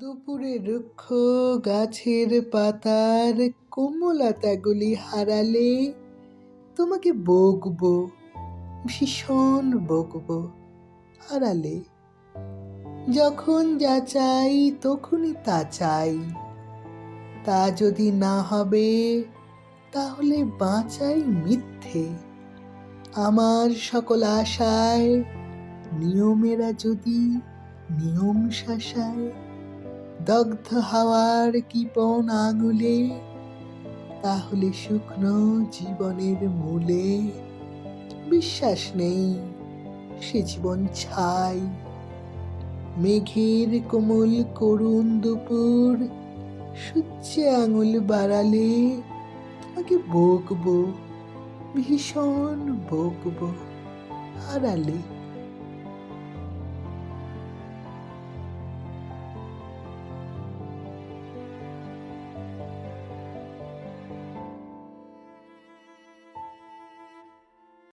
দুপুরে রুক্ষ গাছের পাতার কোমলতাগুলি হারালে তোমাকে বকব, ভীষণ বকবো হারালে। যখন যা চাই তখনই তা চাই। তা যদি না হবে তাহলে বাঁচাই মিথ্যে। আমার সকল আশায়, নিয়মেরা যদি নিয়ম শাসায় দগ্ধ হাওয়ার কিপন আঙুলে, তাহলে শুকনো জীবনের মূলে বিশ্বাস নেই, সে জীবন ছাই। মেঘের কোমল করুণ দুপুর সূর্যে আঙুল বাড়ালে তোমাকে বকবো, ভীষণ বকবো, হারালে